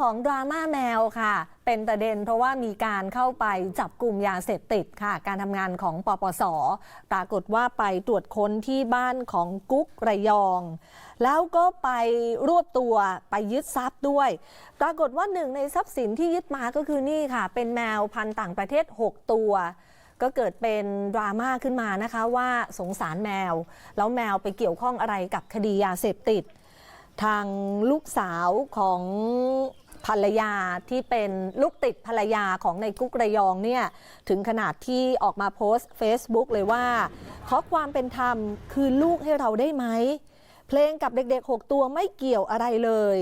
ของดราม่าแมวค่ะ เป็นประเด็นเพราะว่ามีการเข้าไปจับกลุ่มยาเสพติดค่ะ การทำงานของปปส ปรากฏว่าไปตรวจค้นที่บ้านของกุ๊กระยอง แล้วก็ไปรวบตัวไปยึดทรัพย์ด้วย ปรากฏว่าหนึ่งในทรัพย์สินที่ยึดมาก็คือนี่ค่ะ เป็นแมวพันธุ์ต่างประเทศ 6 ตัวก็เกิดเป็นดราม่าขึ้นมานะคะว่าสงสารแมว แล้วแมวไปเกี่ยวข้องอะไรกับคดียาเสพติด ทางลูกสาวของ ภรรยาที่เป็นลูกติดภรรยาของในกุ๊กระยองเนี่ยถึงขนาดที่ออกมาโพสต์ Facebook เลยว่า ขอความเป็นธรรมคืนลูกให้เราได้ไหม เพลงกับเด็กๆ 6 ตัวไม่เกี่ยวอะไรเลย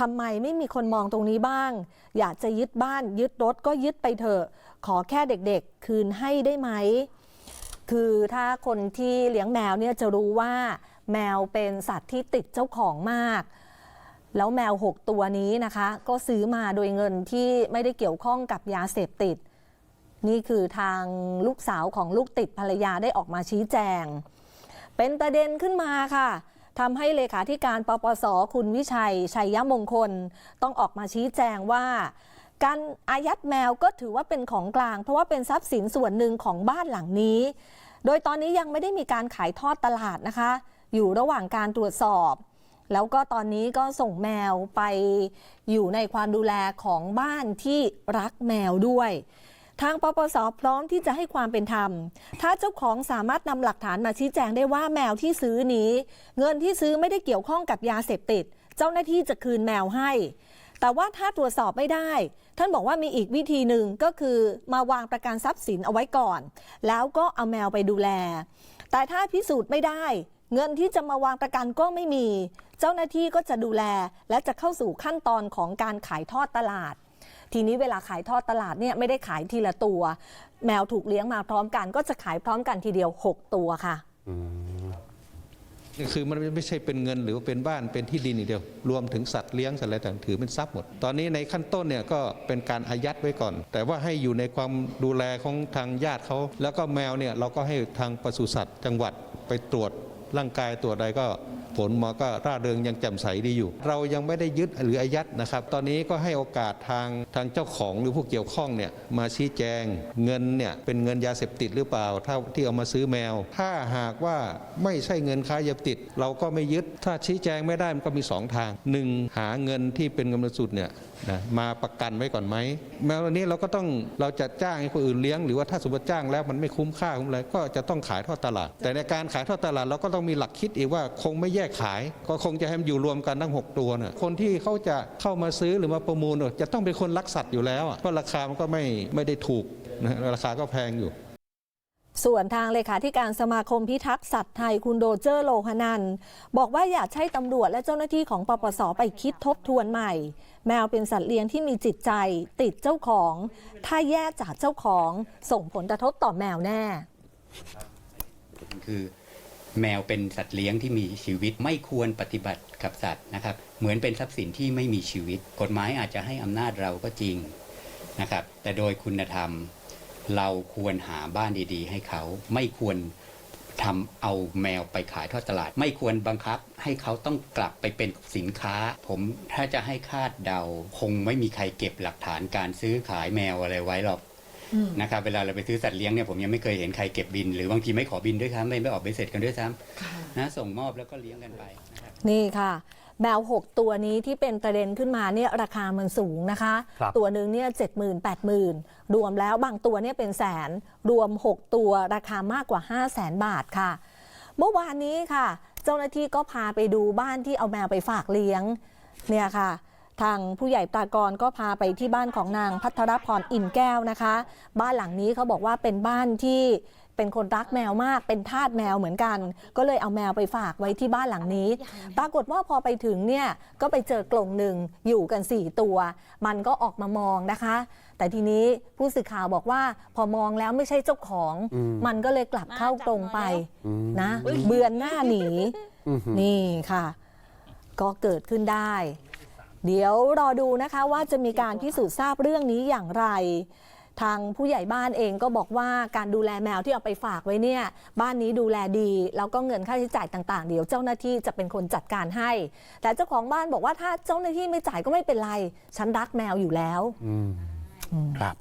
ทำไมไม่มีคนมองตรงนี้บ้าง อยากจะยึดบ้านยึดรถก็ยึดไปเถอะ ขอแค่เด็กๆ คืนให้ได้ไหม คือถ้าคนที่เลี้ยงแมวเนี่ยจะรู้ว่าแมวเป็นสัตว์ที่ติดเจ้าของมาก แล้วแมว 6 ตัวนี้นะคะ ก็ซื้อมาโดยเงินที่ไม่ได้เกี่ยวข้องกับยาเสพติด นี่คือทางลูกสาวของลูกติดภรรยาได้ออกมาชี้แจง เป็นประเด็นขึ้นมาค่ะทำให้เลขาธิการปปส คุณวิชัย ชัยยมงคล ต้องออกมาชี้แจงว่า การอายัดแมวก็ถือว่าเป็นของกลาง เพราะว่าเป็นทรัพย์สินส่วนหนึ่งของบ้านหลังนี้ โดยตอนนี้ยังไม่ได้มีการขายทอดตลาดนะคะ อยู่ระหว่างการตรวจสอบ แล้วก็ตอนนี้ก็ส่งแมวไปอยู่ในความดูแลของบ้านที่รักแมวด้วย ทางปปสพร้อมที่จะให้ความเป็นธรรม ถ้าเจ้าของสามารถนำหลักฐานมาชี้แจงได้ว่าแมวที่ซื้อนี้ เงินที่ซื้อไม่ได้เกี่ยวข้องกับยาเสพติด เจ้าหน้าที่จะคืนแมวให้ แต่ว่าถ้าตรวจสอบไม่ได้ ท่านบอกว่ามีอีกวิธีหนึ่งก็คือมาวางประกันทรัพย์สินเอาไว้ก่อน แล้วก็เอาแมวไปดูแล แต่ถ้าพิสูจน์ไม่ได้ เงินที่จะมาวางประกันก็ไม่มี เจ้าหน้าที่ก็จะดูแลและจะเข้าสู่ขั้นตอนของการขายทอดตลาด ทีนี้เวลาขายทอดตลาดเนี่ยไม่ได้ขายทีละตัว แมวถูกเลี้ยงมาพร้อมกัน ก็จะขายพร้อมกันทีเดียว 6 ตัวค่ะนี่คือมันไม่ใช่เป็นเงินหรือว่าเป็นบ้านเป็นที่ดินอย่างเดียว รวมถึงสัตว์เลี้ยงสัตว์อะไรต่างถือเป็นทรัพย์หมด ตอนนี้ในขั้นต้นเนี่ยก็เป็นการอายัดไว้ก่อน แต่ว่าให้อยู่ในความดูแลของทางญาติเขาแล้วก็แมวเนี่ยเราก็ให้ทางปศุสัตว์จังหวัดไปตรวจ ร่างกายตรวใดก็ผลมาก็ร่าเริงยังแจ่มใสดีอยู่ เรายังไม่ได้ยึดหรืออายัดนะครับ ตอนนี้ก็ให้โอกาสทางทางเจ้าของหรือผู้เกี่ยวข้องเนี่ยมาชี้แจงเงินเนี่ยเป็นเงินยาเสพติดหรือเปล่าถ้าที่เอามาซื้อแมว ถ้าหากว่าไม่ใช่เงินค้ายาเสพติด เราก็ไม่ยึดถ้าชี้แจงไม่ได้มันก็มีสองทางหนึ่งหาเงินที่เป็นเงินบริสุทธิ์เนี่ยนะมาประกันไว้ก่อนไหมแมวตัวนี้เราก็ต้องเราจะจ้างให้คนอื่นเลี้ยงหรือว่าถ้าสมมติจ้างแล้วมันไม่คุ้มค่าคุ้มอะไรก็จะต้องขายทอดตลาด แต่ในการขายทอดตลาดเราก็ต้องมีหลักคิดอีกว่าคงไม่แยกขาย ก็คงจะให้มันอยู่รวมกันทั้ง 6 ตัวน่ะคนที่เขาจะเข้ามาซื้อหรือมาประมูลเนี่ยจะต้องเป็นคนรักสัตว์อยู่แล้วอะเพราะราคามันก็ไม่ไม่ได้ถูกนะราคาก็แพงอยู่ส่วนทางเลขาธิการสมาคมพิทักษ์สัตว์ไทยคุณโดเจอร์โลหนันท์บอกว่าอยากให้ตำรวจและเจ้าหน้าที่ของปปสไปคิดทบทวนใหม่ แมวเป็นสัตว์เลี้ยงที่มีจิตใจ ติดเจ้าของ ถ้าแยกจากเจ้าของส่งผลกระทบต่อแมวแน่ คือ แมวเป็นสัตว์เลี้ยงที่มีชีวิตไม่ควรปฏิบัติกับสัตว์นะครับ เหมือนเป็นทรัพย์สินที่ไม่มีชีวิต กฎหมายอาจจะให้อำนาจเราก็จริงนะครับ แต่โดยคุณธรรม เราควรหาบ้านดีๆ ให้เขาไม่ควรทำเอาแมวไปขายทอดตลาด ไม่ควรบังคับให้เขาต้องกลับไปเป็นสินค้า ผมถ้าจะให้คาดเดา คงไม่มีใครเก็บหลักฐานการซื้อขายแมวอะไรไว้หรอก นะครับเวลาเราไปซื้อสัตว์เลี้ยงเนี่ยผมยังไม่เคยเห็นใครเก็บบิน หรือบางทีไม่ขอบินด้วยซ้ำไม่ไม่ออกใบเสร็จกันด้วยซ้ำนะส่งมอบแล้วก็เลี้ยงกันไปนะครับ นี่ค่ะ แมว 6 ตัวนี้ที่เป็นประเด็นขึ้นมาเนี่ยราคามันสูงนะคะ ครับ ตัวหนึ่งเนี่ยเจ็ดหมื่นแปดหมื่นรวมแล้วบางตัวเนี่ยเป็นแสน รวม 6 ตัวราคามากกว่า 5 0 0แสนบาทค่ะ เมื่อวานนี้ค่ะ เจ้าหน้าที่ก็พาไปดูบ้านที่เอาแมวไปฝากเลี้ยงเนี่ยค่ะ ทางผู้ใหญ่ปรากรก็พาไปที่บ้านของนางพัทรพรอินแก้วนะคะ บ้านหลังนี้เขาบอกว่าเป็นบ้านที่เป็นคนรักแมวมากเป็นทาสแมวเหมือนกัน ก็เลยเอาแมวไปฝากไว้ที่บ้านหลังนี้ ปรากฏว่าพอไปถึงเนี่ยก็ไปเจอกลงหนึ่งอยู่กัน 4 ตัว มันก็ออกมามองนะคะ แต่ทีนี้ผู้สื่อข่าวบอกว่า พอมองแล้วไม่ใช่เจ้าของอืมมันก็เลยกลับเข้ากรงไปอืมนะ เบือนหน้าหนีอือหือนี่ค่ะ ก็เกิดขึ้นได้ เดี๋ยวรอดูนะคะว่าจะมีการพิสูจน์ทราบเรื่องนี้อย่างไร ทางผู้ใหญ่บ้านเองก็บอกว่าการดูแลแมวที่เอาไปฝากไว้เนี่ย บ้านนี้ดูแลดี แล้วก็เงินค่าใช้จ่ายต่างๆ เดี๋ยวเจ้าหน้าที่จะเป็นคนจัดการให้ แต่เจ้าของบ้านบอกว่าถ้าเจ้าหน้าที่ไม่จ่ายก็ไม่เป็นไร ฉันรักแมวอยู่แล้ว อืมครับ